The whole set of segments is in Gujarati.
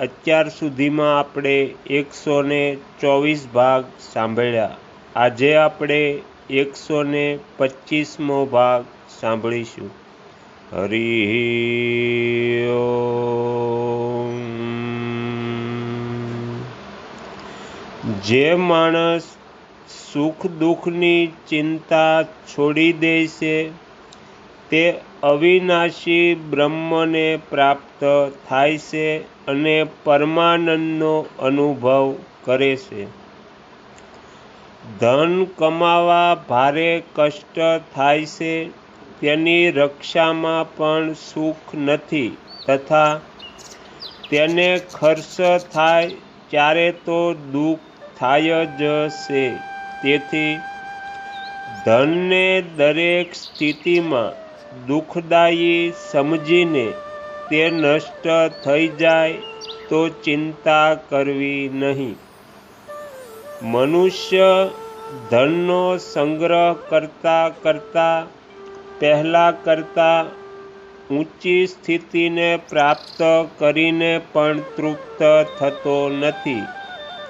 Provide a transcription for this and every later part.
અત્યાર સુધીમાં આપણે એકસો ને ચોવીસ ભાગ સાંભળ્યા. આજે આપણે એકસો ને પચીસમો ભાગ સાંભળીશું. હરિ જે માણસ સુખ દુઃખની ચિંતા છોડી દે છે, તે અવિનાશી બ્રહ્મને પ્રાપ્ત થાય છે. અને પરમાનંદનો અનુભવ કરે છે. ધન કમાવા ભારે કષ્ટ થાય છે. તેની રક્ષામાં પણ સુખ નથી તથા તેને ખર્ચ થાય ત્યારે તો દુઃખ થાય જ છે. તેથી ધનને દરેક સ્થિતિમાં દુઃખદાયી સમજીને તે નષ્ટ થઈ જાય તો ચિંતા કરવી નહીં. મનુષ્ય ધનનો સંગ્રહ કરતા કરતા, પહેલાં કરતાં ઊંચી સ્થિતિને પ્રાપ્ત કરીને પણ તૃપ્ત થતો નથી.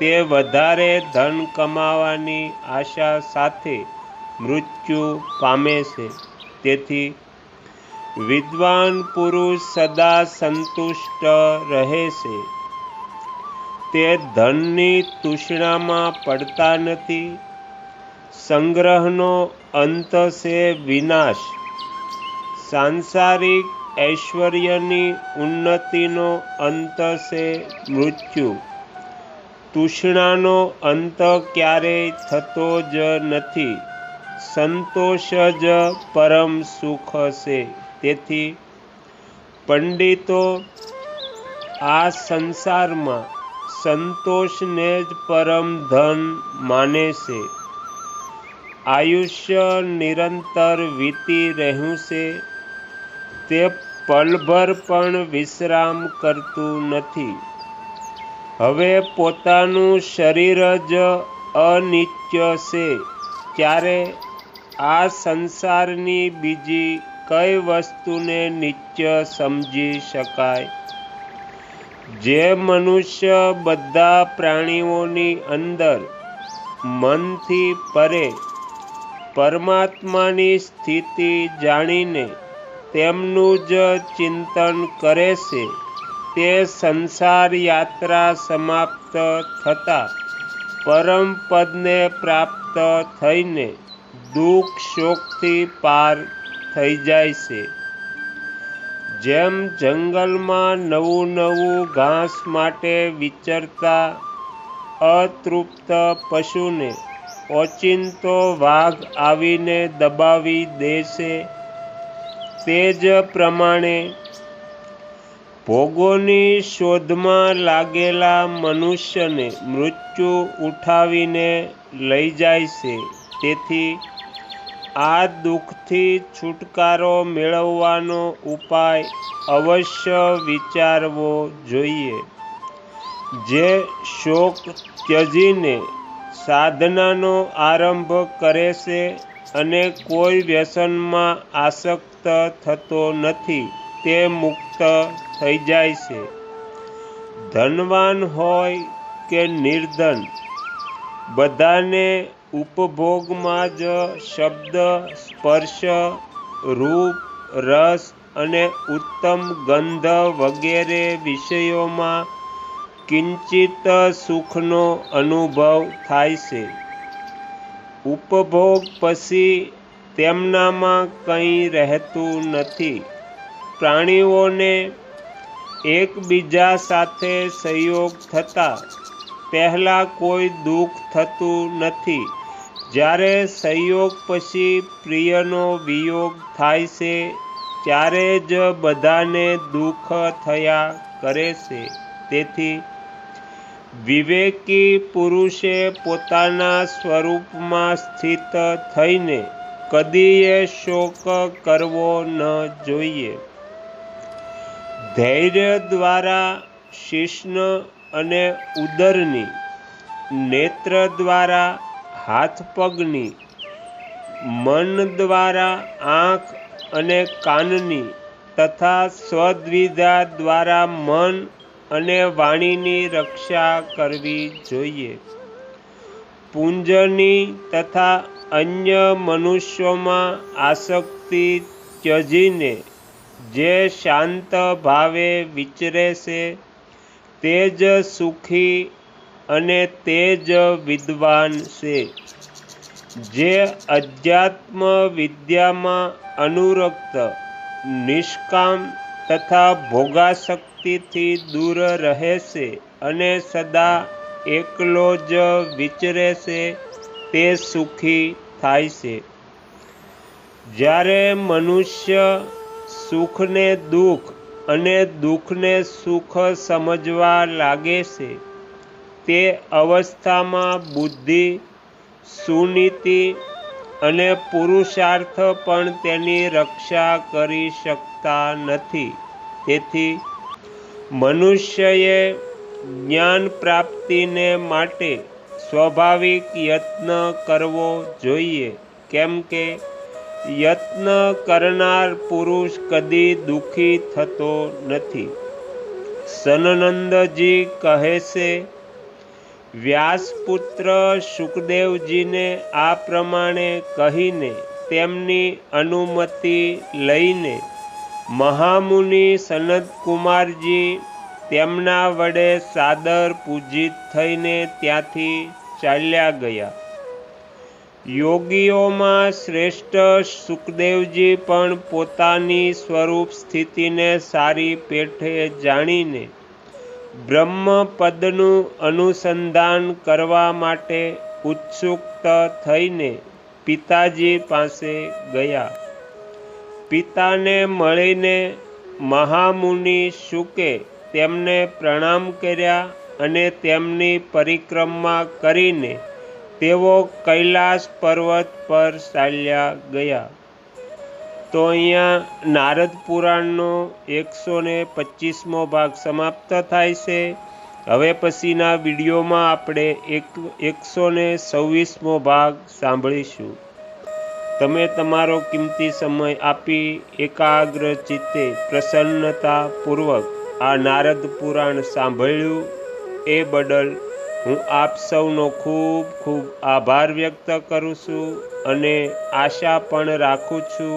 તે વધારે ધન કમાવાની આશા સાથે મૃત્યુ પામે છે. તેથી વિદ્વાન પુરુષ સદા સંતુષ્ટ રહે છે. તે ધનની તૃષ્ણામાં પડતા નથી. સંગ્રહનો અંત છે વિનાશ. સાંસારિક ઐશ્વર્યની ઉન્નતિનો અંત છે મૃત્યુ. તૃષ્ણાનો અંત ક્યારેય થતો જ નથી. સંતોષ જ પરમ સુખ છે. તેથી પંડિતો આ સંસારમાં સંતોષને જ પરમ ધન માને છે. આયુષ્ય નિરંતર વીતી રહ્યું છે. તે પલભર પણ વિશ્રામ કરતું નથી. હવે પોતાનું શરીર જ અનિત્ય છે. ત્યારે આ સંસારની બીજી કઈ વસ્તુને નિત્ય સમજી શકાય? જે મનુષ્ય બધા પ્રાણીઓની અંદર મનથી પરે પરમાત્માની સ્થિતિ જાણીને તેમનું જ ચિંતન કરે છે, તે સંસાર યાત્રા સમાપ્ત થતાં પરમ પદને પ્રાપ્ત થઈને દુઃખ શોકથી પાર થઈ જાય છે. જેમ જંગલમાં નવું નવું ઘાસ માટે વિચરતા અતૃપ્ત પશુને ઓચિંતો વાઘ આવીને દબાવી દેશે, તે જ પ્રમાણે ભોગોની શોધમાં લાગેલા મનુષ્યને મૃત્યુ ઉઠાવીને લઈ જાય છે. તેથી આ દુઃખથી છુટકારો મેળવવાનો ઉપાય અવશ્ય વિચારવો જોઈએ. જે શોક ત્યજીને સાધનાનો આરંભ કરે છે અને કોઈ વ્યસનમાં આસક્ત થતો નથી, તે મુક્ત થઈ જાય છે. ધનવાન હોય કે નિર્ધન, બધાને ઉપભોગમાં જ શબ્દ, સ્પર્શ, રૂપ, રસ અને ઉત્તમ ગંધ વગેરે વિષયોમાં કિંચિત સુખનો અનુભવ થાય છે. ઉપભોગ પછી તેમનામાં કંઈ રહેતું નથી. પ્રાણીઓને એકબીજા સાથે સહયોગ થતાં પહેલાં કોઈ દુઃખ થતું નથી. જ્યારે સંયોગ પછી પ્રિયનો વિયોગ થાય છે, ત્યારે જ બધાને દુઃખ થયા કરે છે. તેથી વિવેકી પુરુષે પોતાના સ્વરૂપમાં સ્થિત થઈને કદીએ શોક કરવો ન જોઈએ. ધૈર્ય દ્વારા શિષ્ણ અને ઉદરની નેત્ર દ્વારા હાથ પગની, મન દ્વારા આંખ અને કાનની તથા સ્વદ્વિધા દ્વારા મન અને વાણીની રક્ષા કરવી જોઈએ. પુંજની તથા અન્ય મનુષ્યોમાં આસક્તિ ત્યજીને જે શાંત ભાવે વિચરે છે, તે જ સુખી અને તે જ વિદ્વાન છે, જે અધ્યાત્મ વિદ્યામાં અનુરક્ત, નિષ્કામ તથા ભોગાશક્તિથી દૂર રહે છે અને સદા એકલો જ વિચરે છે, તે સુખી થાય છે. જ્યારે મનુષ્ય સુખને દુઃખ અને દુઃખને સુખ સમજવા લાગે છે તે અવસ્થામાં બુદ્ધિ, સુનીતિ અને પુરુષાર્થ પણ તેની રક્ષા કરી શકતા નથી. તેથી મનુષ્યએ જ્ઞાન પ્રાપ્તિને માટે સ્વાભાવિક યત્ન કરવો જોઈએ, કેમ કે યત્ન કરનાર પુરુષ કદી દુઃખી થતો નથી. સનનંદજી કહે છે વ્યાસપુત્ર સુખદેવજીને આ પ્રમાણે કહીને તેમની અનુમતિ લઈને મહામુનિ સનતકુમારજી તેમના વડે સાદર પૂજિત થઈને ત્યાંથી ચાલ્યા ગયા. યોગીઓમાં શ્રેષ્ઠ સુખદેવજી પણ પોતાની સ્વરૂપ સ્થિતિને સારી પેઠે જાણીને બ્રહ્મપદનું અનુસંધાન કરવા માટે ઉત્સુક થઈને પિતાજી પાસે ગયા. પિતાને મળીને મહામુનિ શુકે તેમને પ્રણામ કર્યા અને તેમની પરિક્રમા કરીને તેઓ કૈલાસ પર્વત પર ચાલ્યા ગયા. તો અહીંયા નારદ પુરાણનો એકસો ને પચીસમો ભાગ સમાપ્ત થાય છે. હવે પછીના વિડીયોમાં આપણે એક, એકસો ને છવ્વીસમો ભાગ સાંભળીશું. તમે તમારો કિંમતી સમય આપી એકાગ્ર ચિત્તે પ્રસન્નતાપૂર્વક આ નારદ પુરાણ સાંભળ્યું. એ બદલ હું આપ સૌનો ખૂબ ખૂબ આભાર વ્યક્ત કરું છું અને આશા પણ રાખું છું.